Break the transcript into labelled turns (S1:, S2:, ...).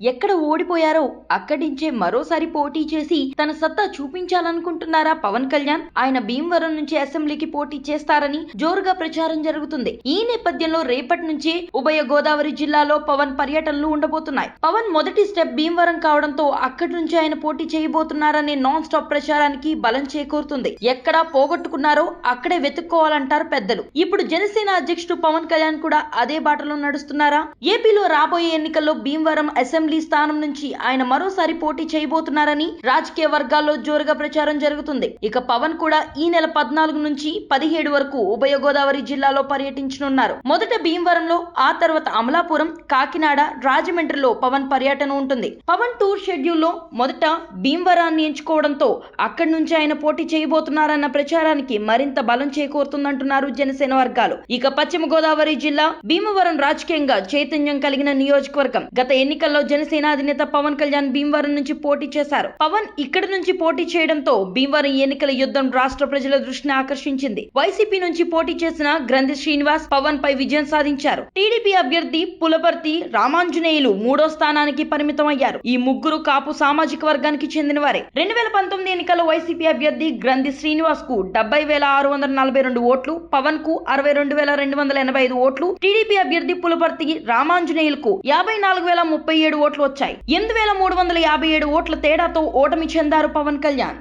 S1: ఎక్కడ ఓడిపోయారో అక్కడి నుంచే మరోసారి పోటీ చేసి తన సత్తా చూపించాలనుకుంటున్నారా పవన్ కళ్యాణ్? ఆయన భీమవరం నుంచి అసెంబ్లీకి పోటీ చేస్తారని జోరుగా ప్రచారం జరుగుతుంది. ఈ నేపథ్యంలో రేపటి నుంచి ఉభయ గోదావరి జిల్లాలో పవన్ పర్యటనలు ఉండబోతున్నాయి. పవన్ మొదటి స్టెప్ భీమవరం కావడంతో అక్కడి నుంచి ఆయన పోటీ చేయబోతున్నారనే నాన్ స్టాప్ ప్రచారానికి బలం చేకూరుతుంది. ఎక్కడా పోగొట్టుకున్నారో అక్కడే వెతుక్కోవాలంటారు పెద్దలు. ఇప్పుడు జనసేన అధ్యక్షుడు పవన్ కళ్యాణ్ కూడా అదే బాటలో నడుస్తున్నారా? ఏపీలో రాబోయే ఎన్నికల్లో భీమవరం అసెంబ్లీ స్థానం నుంచి ఆయన మరోసారి పోటీ చేయబోతున్నారని రాజకీయ వర్గాల్లో జోరుగా ప్రచారం జరుగుతుంది. ఇక పవన్ కూడా ఈ నెల పద్నాలుగు నుంచి పదిహేడు వరకు ఉభయ గోదావరి జిల్లాలో పర్యటించనున్నారు. మొదట భీమవరంలో ఆ తర్వాత అమలాపురం కాకినాడ రాజమండ్రిలో పవన్ పర్యటన ఉంటుంది. పవన్ టూర్ షెడ్యూల్లో మొదట భీమవరాన్ని ఎంచుకోవడంతో అక్కడి నుంచి ఆయన పోటీ చేయబోతున్నారన్న ప్రచారానికి మరింత బలం చేకూరుతుందంటున్నారు జనసేన వర్గాలు. ఇక పశ్చిమ గోదావరి జిల్లా భీమవరం రాజకీయంగా చైతన్యం కలిగిన నియోజకవర్గం గత ఎన్నికల్లో జనసేన అధినేత పవన్ కళ్యాణ్ భీమవరం నుంచి పోటీ చేశారు. పవన్ ఇక్కడి నుంచి పోటీ చేయడంతో భీమవరం ఎన్నికల యుద్ధం రాష్ట్ర ప్రజల దృష్టిని ఆకర్షించింది. వైసీపీ నుంచి పోటీ చేసిన గ్రంథి శ్రీనివాస్ పవన్ పై విజయం సాధించారు. టీడీపీ అభ్యర్థి పులపర్తి రామాంజనేయులు మూడో స్థానానికి పరిమితం అయ్యారు ఈ ముగ్గురు కాపు సామాజిక వర్గానికి చెందిన వారే రెండు వేల పంతొమ్మిది ఎన్నికల్లో వైసీపీ అభ్యర్థి గ్రంథి శ్రీనివాస్కు డెబ్బై వేల ఆరు వందల నలభై రెండు ఓట్లు పవన్కు అరవై రెండు వేల రెండు వందల ఎనభై ఐదు ఓట్లు టీడీపీ అభ్యర్థి పులపర్తి రామాంజనేయులకు యాభై నాలుగు వేల ముప్పై ఏడు ఓట్లు వచ్చాయి. ఎనిమిది వేల మూడు వందల యాభై ఏడు ఓట్ల తేడాతో ఓటమి చెందారు పవన్ కళ్యాణ్.